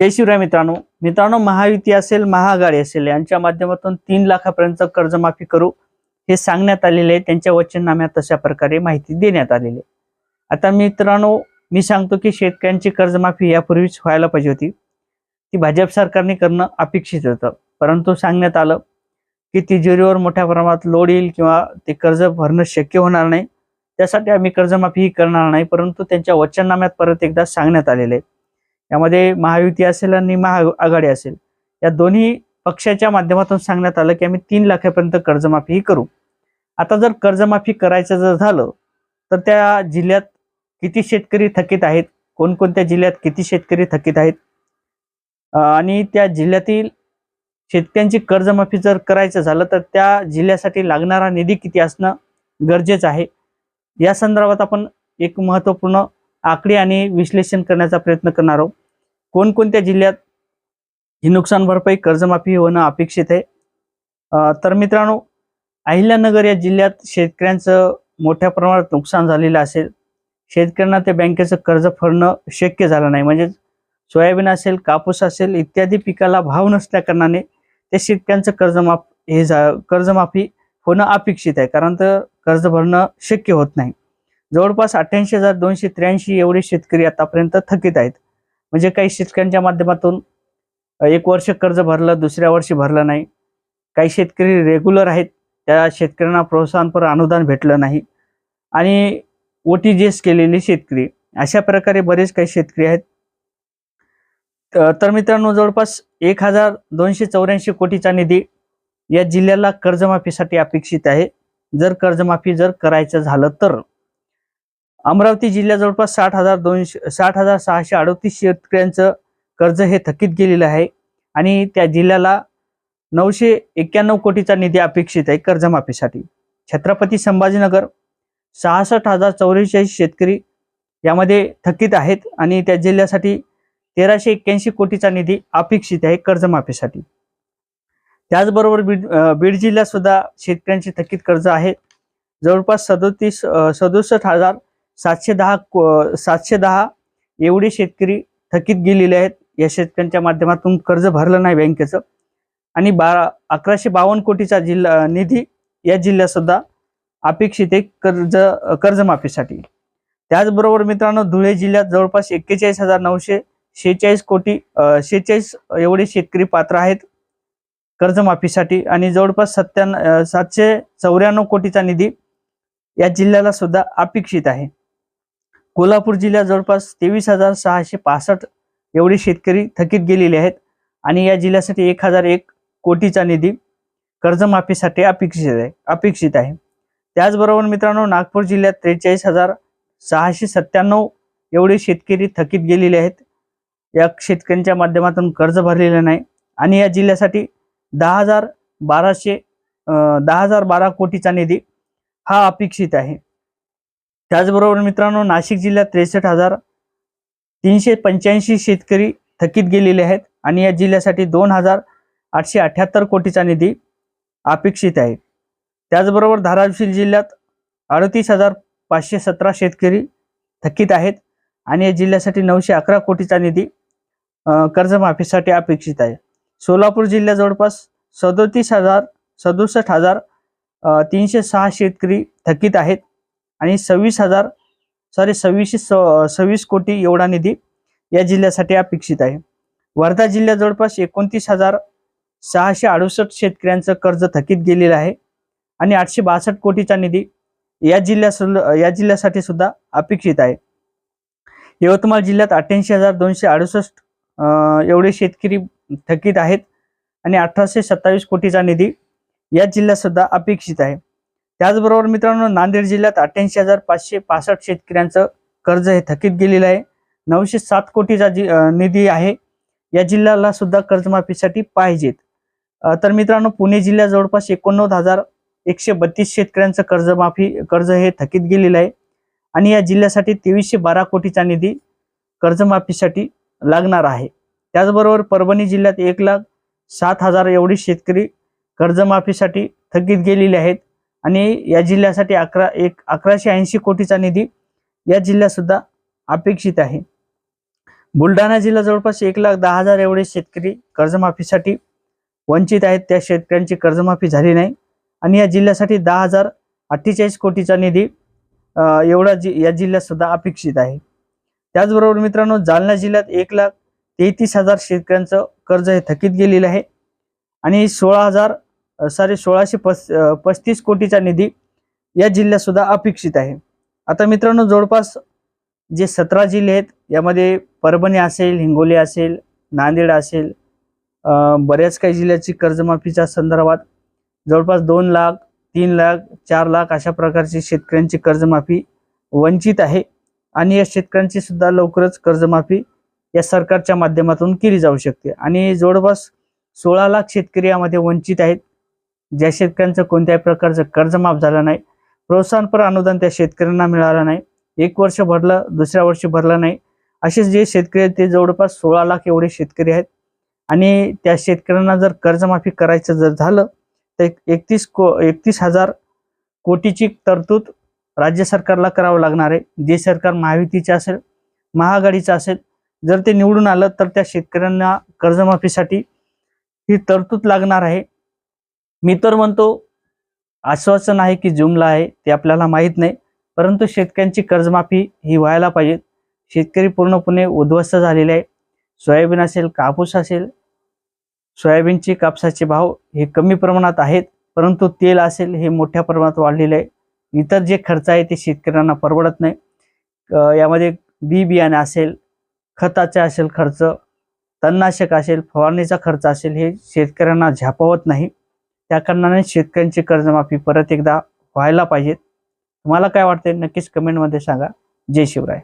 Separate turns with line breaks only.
जय शिवराय मित्रांनो. मित्रांनो महायुती असेल महाआघाडी असेल यांच्या माध्यमातून तीन लाखापर्यंत कर्जमाफी करू हे सांगण्यात आलेले आहे. त्यांच्या वचननाम्यात तशा प्रकारे माहिती देण्यात आलेली आहे. आता मित्रांनो मी सांगतो की शेतकऱ्यांची कर्जमाफी यापूर्वीच व्हायला पाहिजे होती. ती भाजप सरकारने करणं अपेक्षित होतं. परंतु सांगण्यात आलं की तिजोरीवर मोठ्या प्रमाणात लोड येईल किंवा ते कर्ज भरणं शक्य होणार नाही. त्यासाठी आम्ही कर्जमाफीही करणार नाही परंतु त्यांच्या वचननाम्यात परत एकदा सांगण्यात आलेले आहे. यामध्ये महायुती असेल आणि महाआघाडी असेल. या दोन्ही पक्षाच्या माध्यमातून सांगण्यात आलं की आम्ही तीन लाखापर्यंत कर्जमाफी ही करू. आता जर कर्जमाफी करायचं जर झालं तर त्या जिल्ह्यात किती शेतकरी थकीत आहेत? कोणकोणत्या जिल्ह्यात किती शेतकरी थकीत आहेत? आणि त्या जिल्ह्यातील शेतकऱ्यांची कर्जमाफी जर करायचं झालं तर त्या जिल्ह्यासाठी लागणारा निधी किती असणं गरजेचं आहे? या संदर्भात आपण एक महत्त्वपूर्ण आकडे आणि विश्लेषण करण्याचा प्रयत्न करणार आहोत. कोणकोणत्या जिल्ह्यात ही नुकसान भरपाई कर्जमाफी होणं अपेक्षित आहे? तर मित्रांनो अहिल्यानगर या जिल्ह्यात शेतकऱ्यांचं मोठ्या प्रमाणात नुकसान झालेलं असेल. शेतकऱ्यांना ते बँकेचं कर्ज फरणं शक्य झालं नाही. म्हणजे सोयाबीन असेल कापूस असेल इत्यादी पिकाला भाव नसल्याकारणाने ते शेतकऱ्यांचं कर्जमाफ हे झा कर्जमाफी होणं अपेक्षित आहे. कारण तर कर्ज भरणं शक्य होत नाही. जवळपास अठ्ठ्याऐंशी हजार दोनशे त्र्याऐंशी एवढे शेतकरी आतापर्यंत थकीत आहेत. म्हणजे काही शेतकऱ्यांच्या माध्यमातून एक वर्ष कर्ज भरलं दुसऱ्या वर्षी भरलं नाही. काही शेतकरी रेग्युलर आहेत. त्या शेतकऱ्यांना प्रोत्साहनपर अनुदान भेटलं नाही. आणि ओ टी जी एस केलेले शेतकरी अशा प्रकारे बरेच काही शेतकरी आहेत. तर मित्रांनो जवळपास एक हजार दोनशे चौऱ्याऐंशी कोटीचा निधी या जिल्ह्याला कर्जमाफीसाठी अपेक्षित आहे. जर कर्जमाफी जर करायचं झालं तर. अमरावती जिल्ह्यात जवळपास साठ हजार दोनशे साठ हजार सहाशे अडतीस शेतकऱ्यांचं कर्ज हे थकीत गेलेलं आहे. आणि त्या जिल्ह्याला नऊशे एक्क्याण्णव कोटीचा निधी अपेक्षित आहे कर्जमाफीसाठी. छत्रपती संभाजीनगर सहासष्ट हजार चौवेचाळीस शेतकरी यामध्ये थकीत आहेत आणि त्या जिल्ह्यासाठी तेराशे एक्क्याऐंशी कोटीचा निधी अपेक्षित आहे कर्जमाफीसाठी. त्याचबरोबर बीड बीड जिल्ह्यात सुद्धा शेतकऱ्यांची थकीत कर्ज आहे. जवळपास सदोतीस सदुसष्ट हजार सातशे दहा को- सातशे दहा एवढे शेतकरी थकीत गेलेले आहेत. या शेतकऱ्यांच्या माध्यमातून कर्ज भरलं नाही बँकेचं. आणि बारा अकराशे बावन्न कोटीचा जिल्हा निधी या जिल्ह्यात सुद्धा अपेक्षित आहे कर्ज कर्जमाफीसाठी. त्याचबरोबर मित्रांनो धुळे जिल्ह्यात जवळपास एक्केचाळीस हजार नऊशे शेहेचाळीस कोटी शेहेचाळीस एवढे शेतकरी पात्र आहेत कर्जमाफीसाठी. आणि जवळपास सत्त्याण्णव सातशे चौऱ्याण्णव कोटीचा निधी या जिल्ह्याला सुद्धा अपेक्षित आहे. कोल्हापूर जिल्ह्यात जवळपास तेवीस हजार सहाशे पासष्ट एवढे शेतकरी थकीत गेलेले आहेत आणि या जिल्ह्यासाठी एक हजार एक कोटीचा निधी कर्जमाफीसाठी अपेक्षित आहे अपेक्षित आहे. त्याचबरोबर मित्रांनो नागपूर जिल्ह्यात त्रेचाळीस हजार सहाशे सत्त्याण्णव एवढे शेतकरी थकीत गेलेले आहेत. या शेतकऱ्यांच्या माध्यमातून कर्ज भरलेलं नाही आणि या जिल्ह्यासाठी दहा हजार बाराशे दहा हजार बारा कोटीचा निधी हा अपेक्षित आहे. त्याचबरोबर मित्रांनो नाशिक जिल्ह्यात त्रेसष्ट हजार तीनशे पंच्याऐंशी शेतकरी थकीत गेलेले आहेत आणि या जिल्ह्यासाठी दोन हजार आठशे अठ्याहत्तर कोटीचा निधी अपेक्षित आहे. त्याचबरोबर धाराशिव जिल्ह्यात अडतीस हजार पाचशे सतरा शेतकरी थकीत आहेत आणि या जिल्ह्यासाठी नऊशे अकरा कोटीचा निधी कर्जमाफीसाठी अपेक्षित आहे. सोलापूर जिल्ह्यात जवळपास सदोतीस हजार सदुसष्ट हजार तीनशे सहा शेतकरी थकीत आहेत आणि सव्वीस हजार सॉरी सव्वीसशे स- सव्वीस कोटी एवढा निधी या जिल्ह्यासाठी अपेक्षित आहे. वर्धा जिल्ह्यात जवळपास एकोणतीस हजार सहाशे अडुसष्ट शेतकऱ्यांचं कर्ज थकीत गेलेलं आहे आणि आठशे बासष्ट कोटीचा निधी या जिल्ह्या या जिल्ह्यासाठी सुद्धा अपेक्षित आहे. यवतमाळ जिल्ह्यात अठ्ठ्याऐंशी हजार दोनशे अडुसष्ट एवढे शेतकरी थकीत आहेत आणि अठराशे सत्तावीस कोटीचा निधी या जिल्ह्यात सुद्धा अपेक्षित आहे. त्याचबरोबर मित्रांनो नांदेड जिल्ह्यात अठ्ठ्याऐंशी हजार पाचशे पासष्ट शेतकऱ्यांचं कर्ज हे थकीत गेलेलं आहे. नऊशे सात कोटीचा जी निधी आहे. या जिल्ह्याला सुद्धा कर्जमाफीसाठी पाहिजेत. तर मित्रांनो पुणे जिल्ह्यात जवळपास एकोणनव्वद हजार एकशे बत्तीस शेतकऱ्यांचं कर्जमाफी कर्ज हे थकीत गेलेलं आहे. आणि या जिल्ह्यासाठी तेवीसशे बारा कोटीचा निधी कर्जमाफीसाठी लागणार आहे. त्याचबरोबर परभणी जिल्ह्यात एक लाख सात हजार एवढी शेतकरी कर्जमाफीसाठी थकीत गेलेले आहेत. आणि या जिल्ह्यासाठी अकरा एक अकराशे ऐंशी कोटीचा निधी या जिल्ह्यात सुद्धा अपेक्षित आहे. बुलढाणा जिल्हा जवळपास एक लाख दहा हजार एवढे शेतकरी कर्जमाफीसाठी वंचित आहेत. त्या शेतकऱ्यांची कर्जमाफी झाली नाही. आणि या जिल्ह्यासाठी दहा हजार अठ्ठेचाळीस कोटीचा निधी एवढा जि या जिल्ह्यात सुद्धा अपेक्षित आहे. त्याचबरोबर मित्रांनो जालना जिल्ह्यात एक लाख तेहतीस हजार शेतकऱ्यांचं कर्ज हे थकीत गेलेलं आहे. आणि सोळा हजार साडे सोळाशे पस पस्तीस कोटीचा निधी या जिल्ह्यात सुद्धा अपेक्षित आहे. आता मित्रांनो जवळपास जे सतरा जिल्हे आहेत यामध्ये परभणी असेल हिंगोली असेल नांदेड असेल बऱ्याच काही जिल्ह्याची कर्जमाफीच्या संदर्भात जवळपास दोन लाख तीन लाख चार लाख अशा प्रकारची शेतकऱ्यांची कर्जमाफी वंचित आहे आणि या शेतकऱ्यांची सुद्धा लवकरच कर्जमाफी या सरकारच्या माध्यमातून केली जाऊ शकते. आणि जवळपास सोळा लाख शेतकरी यामध्ये वंचित आहेत. ज्या शेतकऱ्यांचं कोणत्याही प्रकारचं कर्ज माफ झालं नाही प्रोत्साहनपर अनुदान त्या शेतकऱ्यांना मिळालं नाही एक वर्ष भरलं दुसऱ्या वर्षी भरलं नाही असे जे शेतकरी आहेत ते जवळपास सोळा लाख एवढे शेतकरी आहेत. आणि त्या शेतकऱ्यांना जर कर्जमाफी करायचं जर झालं तर एकतीस को एकतीस हजार कोटीची तरतूद राज्य सरकारला करावं लागणार आहे. जे सरकार महायुतीचे असेल महाआघाडीचं असेल जर ते निवडून आलं तर त्या शेतकऱ्यांना कर्जमाफीसाठी ही तरतूद लागणार आहे. मी तर म्हणतो आश्वासन आहे की जुमला आहे ते आपल्याला माहीत नाही परंतु शेतकऱ्यांची कर्जमाफी ही व्हायला पाहिजे. शेतकरी पूर्णपणे उद्ध्वस्त झालेले आहे. सोयाबीन असेल कापूस असेल सोयाबीनचे कापसाचे भाव हे कमी प्रमाणात आहेत परंतु तेल असेल हे मोठ्या प्रमाणात वाढलेले आहे. इतर जे खर्च आहे ते शेतकऱ्यांना परवडत नाही. यामध्ये बी बियाणे असेल खताचा असेल खर्च तणनाशक असेल फवारणीचा खर्च असेल हे शेतकऱ्यांना झापवत नाही. त्या कारणाने शेतकऱ्यांची कर्जमाफी परत एकदा व्हायला पाहिजेत तुम्हाला काय वाटते नक्कीच कमेंटमध्ये सांगा. जय शिवराय.